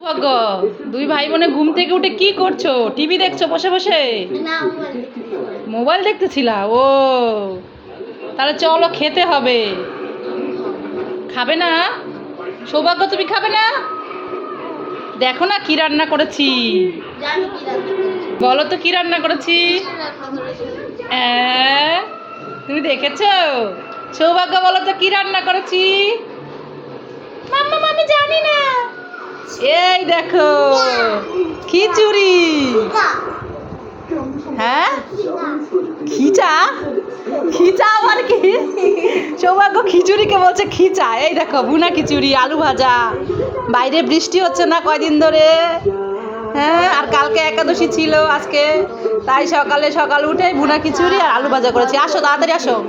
ভাগ্য দুই ভাই বোনে ঘুম থেকে উঠে কি করছ? টিভি দেখছ বসে বসে? মোবাইল। দেখতেছিলা? ও তাহলে চলো খেতে হবে। খাবে না? সৌভাগ্য তুমি খাবে না? দেখো না কি রান্না করেছি। জানি কি রান্না করেছি? বলো তো কি রান্না করেছি? তুমি দেখেছ? সৌভাগ্য বলো তো কি রান্না করেছি? মাম্মা আমি জানি না। এই দেখো, খিচুড়ি। হ্যাঁ? খিচা? খিচা আবার কি? সৌভাগ্য খিচুড়িকে বলছে খিচা। এই দেখো বুনা খিচুড়ি, আলু ভাজা। বাইরে বৃষ্টি হচ্ছে না কয়দিন ধরে। হ্যাঁ আর কালকে একাদশী ছিল আজকে। তাই সকালে সকাল উঠে বুনা খিচুড়ি আর আলু ভাজা করেছি। আসো, তাড়াতাড়ি আসো।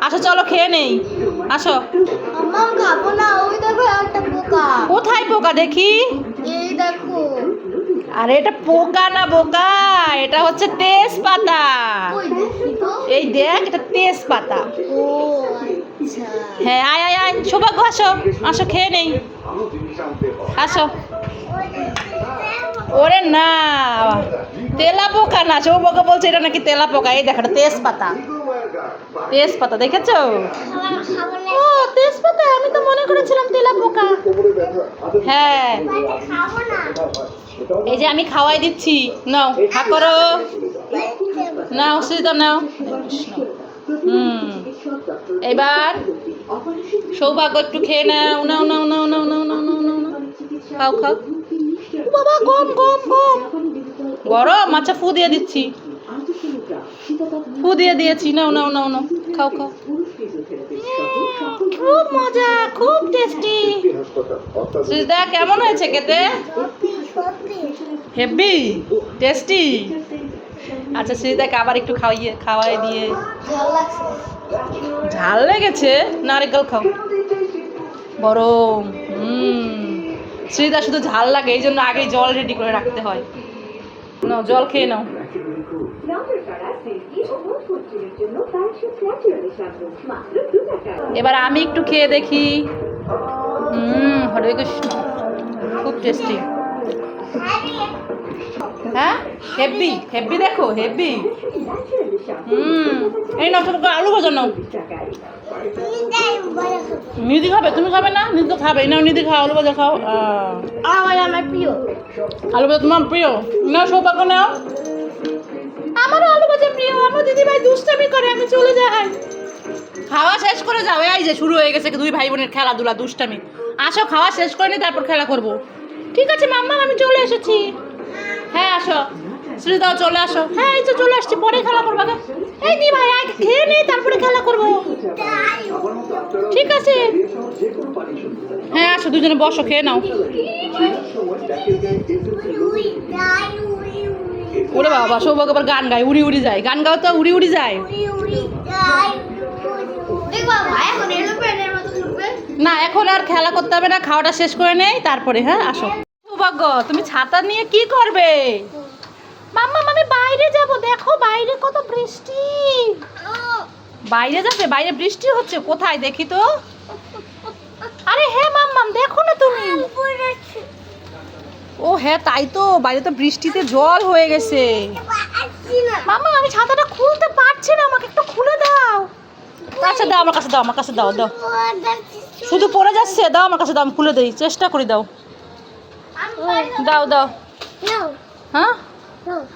আসো, চলো, খেয়ে নেই। আসো। আম্মা খাব না ওই দেখো একটা পোকা কোথায় পোকা দেখি? এই দেখো আরে এটা পোকা না বোকা, এটা হচ্ছে তেজপাতা। এই দেখ, এটা তেজপাতা। হ্যাঁ আয় আয় আয়, সৌভাগ্য, আসো আসো, খেয়ে নেই। আসো। ওরে না, তেলা পোকা না, সৌভাগ্য বলছে এটা নাকি তেলা পোকা, এই দেখো তেজপাতা। তেজপাতা দেখেছ? ও, তেজপাতা, আমি তো মনে করেছিলাম তেলা পোকা হ্যাঁ। এই যে আমি খাওয়াই দিচ্ছি। নাও হা করো। নাও, সুজিতা, নাও। হুম। এবার সৌভাগ্য একটু খেয়ে নাও। নাও নাও নাও নাও নাও নাও নাও নাও। খাও খাও। বাবা, গম গম গম। গরম আচ্ছা ফু দিয়ে দিচ্ছি। ফু দিয়ে দিয়েছি, নাও নাও নাও নাও, খাও খাও। খুব মজা, খুব টেস্টি সুজিতা কেমন হয়েছে খেতে? হেভি টেস্টি আচ্ছা সুজিতাকে আবার একটু খাওয়াইয়ে, খাওয়াই দিয়ে। ঝাল লেগেছে? নারিকেল খাও। গরম, হুম। সুজিতা শুধু ঝাল লাগে, এই জন্য আগেই জল রেডি করে রাখতে হয়। নাও জল খেয়ে নাও। এবার আমি একটু খেয়ে দেখি। হুম, হরে কৃষ্ণ। খুব টেস্টি হ্যাঁ? হেভি হেভি দেখো হেভি হুম, এই তোমাকে আলু ভাজা নাও। নিধি খাবে তুমি খাবে না? নিধি তো খাবে নাও নিধি খাও আলু ভাজা খাও আমার প্রিয়। আলু ভাজা তোমার প্রিয়? নাও সৌভাগ্য নাও। আমারও আলু ভাজা প্রিয়। আমার দিদি ভাই দুষ্টামি করে আমি চলে যাই। খাওয়া শেষ করে যাও। এই যে শুরু হয়ে গেছে দুই ভাই বোনের খেলাধুলা দুষ্টামি। আসো খাওয়া শেষ করে নি তারপর খেলা করব। ঠিক আছে মাম্মা আমি চলে এসেছি। হ্যাঁ আসো। শ্রীদাও চলে আসো। হ্যাঁ এই তো চলে আসছি পরে খেলা করব। এই দি ভাই আগে খেয়ে নেই তারপরে খেলা করব। ঠিক আছে। হ্যাঁ আসো দুজনে বসো খেয়ে নাও। ওরে বাবা সৌভাগ্য আবার গান গায় উড়ি উড়ি যায়। গান গাও তো উড়ি উড়ি যায়। না এখন আর খেলা করতে হবে না খাওয়াটা শেষ করে নেই তারপরে হ্যাঁ আসো। সৌভাগ্য তুমি ছাতা নিয়ে কি করবে? মাম্মা আমি বাইরে যাব। দেখো বাইরে কত বৃষ্টি। বাইরে যাবে? বাইরে বৃষ্টি হচ্ছে। কোথায়? দেখি তো। আরে হ্যাঁ মাম্মাম দেখো না তুমি। ও হ্যাঁ তাই তো। বাইরে তো বৃষ্টিতে জল হয়ে গেছে। মাম্মা আমি ছাতাটা খুলতে পারছি না। আমাকে একটু খুলে দাও। আচ্ছা দাও আমার কাছে দাও আমার কাছে দাও দাও। শুধু পড়ে যাচ্ছে। দাও আমার কাছে দাও আমি খুলে দিই। চেষ্টা করি দাও। দাও দাও। হ্যাঁ?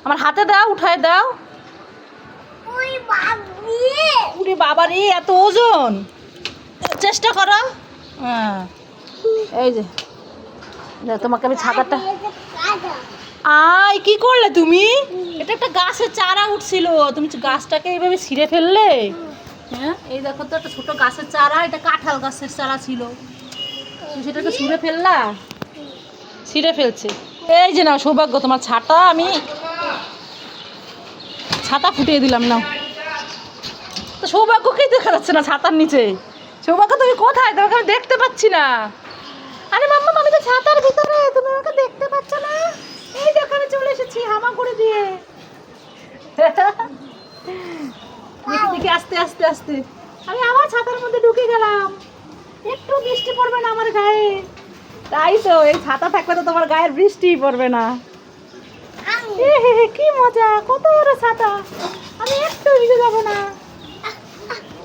আমার হাতে দাও উঠায় দাও। উরে বাবা রে এত ওজন। চেষ্টা করো। হ্যাঁ। এই যে তোমাকে আমি ছাতাটা আয় কি করলে তুমি? এটা একটা গাছের চারা উঠছিল। তুমি গাছটাকে এইভাবে ছিঁড়ে ফেললে? হ্যাঁ এই দেখো তো একটা ছোট গাছের চারা এটা কাঁঠাল গাছের চারা ছিল। তুমি সেটাকে ছুঁড়ে ফেললা? ছিঁড়ে ফেলছে। এই যে না সৌভাগ্য, তোমার ছাতা আমি ছাতা ফুটিয়ে দিলাম না তো সৌভাগ্যকেই দেখা যাচ্ছে না ছাতার নিচে? সৌভাগ্য, তুমি কোথায়? তোমাকে আমি দেখতে পাচ্ছি না। আরে মাম্মা, আমি তো ছাতার ভিতরে, তুমি আমাকে দেখতে পাচ্ছ না? এই দেখো, আমি চলে এসেছি হামা করে দিয়ে আস্তে আস্তে আস্তে। আমি আমার ছাতার মধ্যে ঢুকে গেলাম। একটু বৃষ্টি পড়বে না আমার গায়ে? তাই তো এই ছাতা থাকলে তো তোমার গায়ের বৃষ্টিই পড়বে না। এ হে হে, কি মজা কত বড় ছাতা। আমি একটু ভিজে যাব না।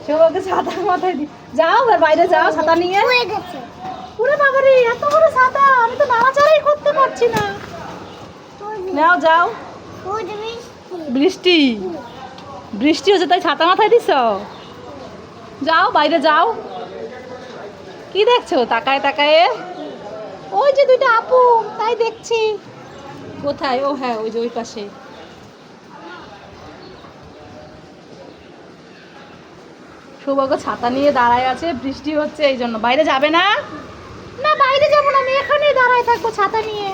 সবাইকে ছাতা মাথায় দি যাও এবার বাইরে যাও ছাতা নিয়ে। হয়ে গেছে। পুরো বাবারে এত বড় ছাতা আমি তো নাড়াচাড়াই করতে পারছি না। নাও যাও। বৃষ্টি। বৃষ্টি। হচ্ছে তাই ছাতা মাথায় দিছ? যাও বাইরে যাও। কি দেখছ? তাকায় তাকায়ে। ওই যে দুইটা আপু তাই দেখছি। কোথায়? ও হ্যাঁ ওই যে ওই পাশে। সৌভাগ্য ছাতা নিয়ে দাঁড়ায় আছে বৃষ্টি হচ্ছে এই জন্য। বাইরে যাবে না? না বাইরে যাব না আমি এখানেই দাঁড়ায় থাকব ছাতা নিয়ে।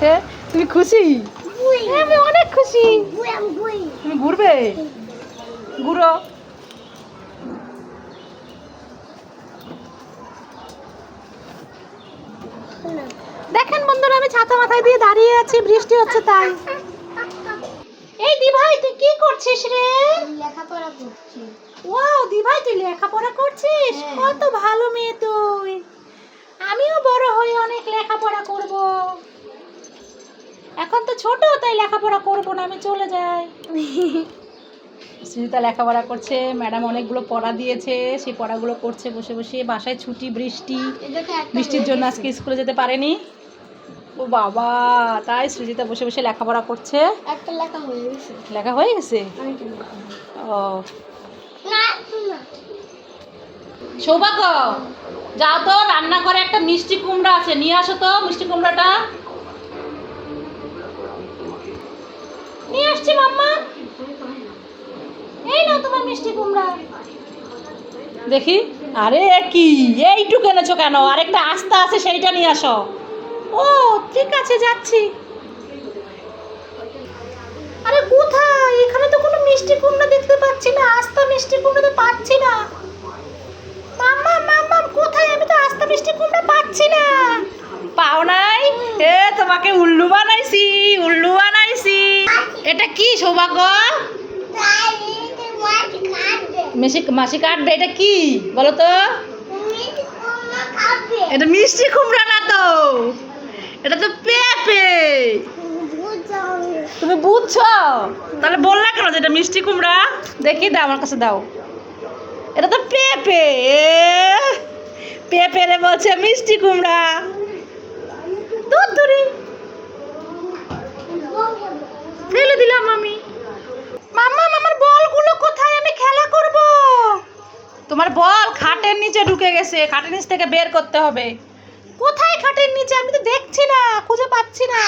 হ্যাঁ তুমি খুশি? হ্যাঁ আমি অনেক খুশি। তুমি ঘুরবে? ঘুরো। দেখেন বন্ধুরা আমি ছাতা মাথায় দিয়ে দাঁড়িয়ে আছি বৃষ্টি হচ্ছে তাই। এই দিভাই তুই কি করছিস রে? লেখাপড়া করছি। ওয়াও দিভাই তুই লেখাপড়া করছিস? হ্যাঁ। কত ভালো মেয়ে তুই। আমিও বড় হয়ে অনেক লেখাপড়া করব। এখন তো ছোট তাই লেখাপড়া করব না আমি চলে যাই। সুজিতা লেখাপড়া করছে ম্যাডাম অনেকগুলো পড়া দিয়েছে সেই পড়াগুলো করছে বসে বসে বাসায় ছুটি বৃষ্টি। বৃষ্টির জন্য আজকে স্কুলে যেতে পারেনি। ও বাবা তাই সৃজিতা বসে বসে লেখাপড়া করছে? একটা লেখা হয়ে গেছে। লেখা হয়ে গেছে? ও। সৌভাগ্য যাও তো রান্না করে একটা মিষ্টি কুমড়া আছে নিয়ে আসো তো মিষ্টি কুমড়াটা। নিয়ে আসছি মাম্মা। এই নাও তোমার মিষ্টি কুমড়া। দেখি আরে কি এইটুকু এনেছো কেন? আরেকটা আস্তা আছে সেইটা নিয়ে আসো। ও ঠিক আছে যাচ্ছি। আরে কোথায়? এখানে তো কোনো মিষ্টি কুমড়া দেখতে পাচ্ছি না আস্তা মিষ্টি কুমড়া তো পাচ্ছি না। মাম্মা মাম্মা কোথায়? আমি তো আস্তা মিষ্টি কুমড়া পাচ্ছি না। পাও নাই? এ তোমাকে উল্লু বানাইছি উল্লু বানাইছি। এটা কি সৌভাগ্য? মেশি মাসি কাটবে এটা কি? বলো তো। এটা মিষ্টি কুমড়া না তো? এটা তো পেঁপে। তুমি বুঝছ? তাহলে বললা কেন যে এটা মিষ্টি কুমড়া? দেখি, দাও, আমার কাছে দাও। এটা তো পেঁপে। পেঁপে রে বলছে মিষ্টি কুমড়া। দুধ ধরি ফেলে দিলাম আমি। মাম্মা আমার বলগুলো কোথায়? আমি খেলা করব। তোমার বল খাটের নিচে ঢুকে গেছে। খাটের নিচ থেকে বের করতে হবে। খাটের নিচে আমি তো দেখছি না খুঁজে পাচ্ছি না।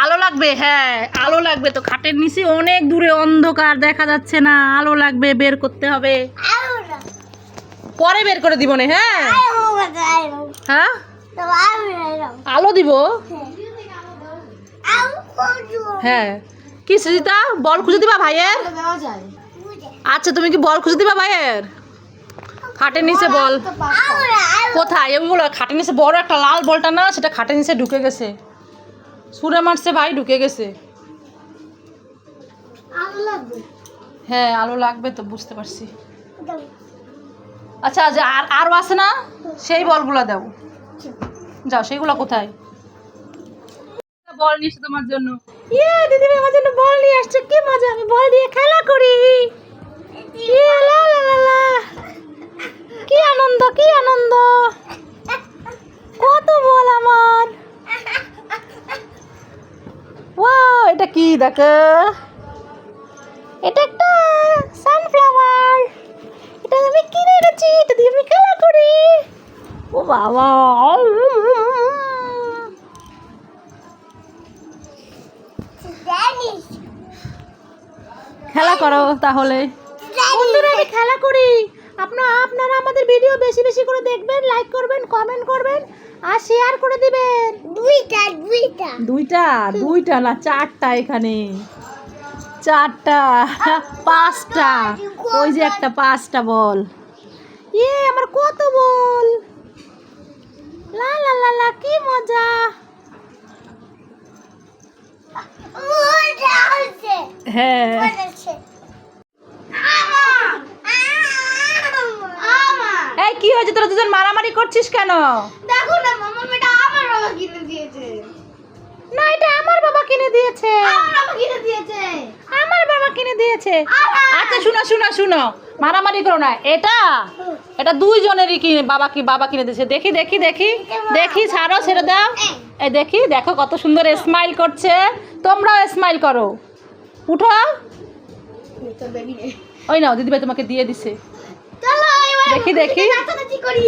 আলো লাগবে হ্যাঁ আলো লাগবে তো খাটের নিচে অনেক দূরে অন্ধকার দেখা যাচ্ছে না আলো লাগবে বের করতে হবে। পরে বের করে দিব না হ্যাঁ। হ্যাঁ? আলো দিব? হ্যাঁ। কি সুজিতা বল খুঁজে দিবা ভাইয়ের? আচ্ছা তুমি কি বল খুঁজে দিবা ভাইয়ের? খাটের নিচে বল। কোথায়? ওইগুলো খাটের নিচে বড় একটা লাল বলটা না সেটা খাটের নিচে ঢুকে গেছে। সুরে মারছে ভাই ঢুকে গেছে। আলো লাগবে। হ্যাঁ আলো লাগবে তো বুঝতে পারছি। আচ্ছা যে আর আরও আছে না? সেই বলগুলো দাও। যাও সেইগুলো কোথায়? বল নিয়ে তোমার জন্য। ইয়ে দিদি আমার জন্য বল নিয়ে আসছে। কি মজা আমি বল দিয়ে খেলা করি। ইয়ে। কি আনন্দ কি আনন্দ? কত বল আমার। ওয়াও, এটা কি দেখো? এটা একটা সানফ্লাওয়ার এটা আমি কিনে এনেছি, এটা দিয়ে আমি খেলা করি। ও বাবা। খেলা করো তাহলে। খেলা করি। আপনারা আপনারা আমাদের ভিডিও বেশি বেশি করে দেখবেন লাইক করবেন কমেন্ট করবেন আর শেয়ার করে দিবেন। দুইটা দুইটা। দুইটা? দুইটা না চারটা এখানে। চারটা পাঁচটা। ওই যে একটা পাঁচটা বল। ইয়ে আমার কত বল? লা লা লা লা কি মজা। হ্যাঁ হচ্ছে আমার আমার এই কি হয়েছে তোরা দুজন মারামারি করছিস কেন? দেখো না মামা এটা আমার বাবা কিনে দিয়েছে। না এটা আমার বাবা কিনে দিয়েছে। আমার বাবা কিনে দিয়েছে। আমার বাবা কিনে দিয়েছে। আচ্ছা শুনো শুনো শুনো। মারামারি করো না। এটা এটা দুইজনেরই কিনে বাবা কি বাবা কিনে দিয়েছে। দেখি দেখি দেখি। দেখি ছাড়ো ছেড়ে দাও। এই দেখি দেখো কত সুন্দর স্মাইল করছে। তোমরাও স্মাইল করো। উঠো। নে। ওই নাও দিদিভাই তোমাকে দিয়ে দিছে। চলো। দেখি, দেখি। নাচানাচি করি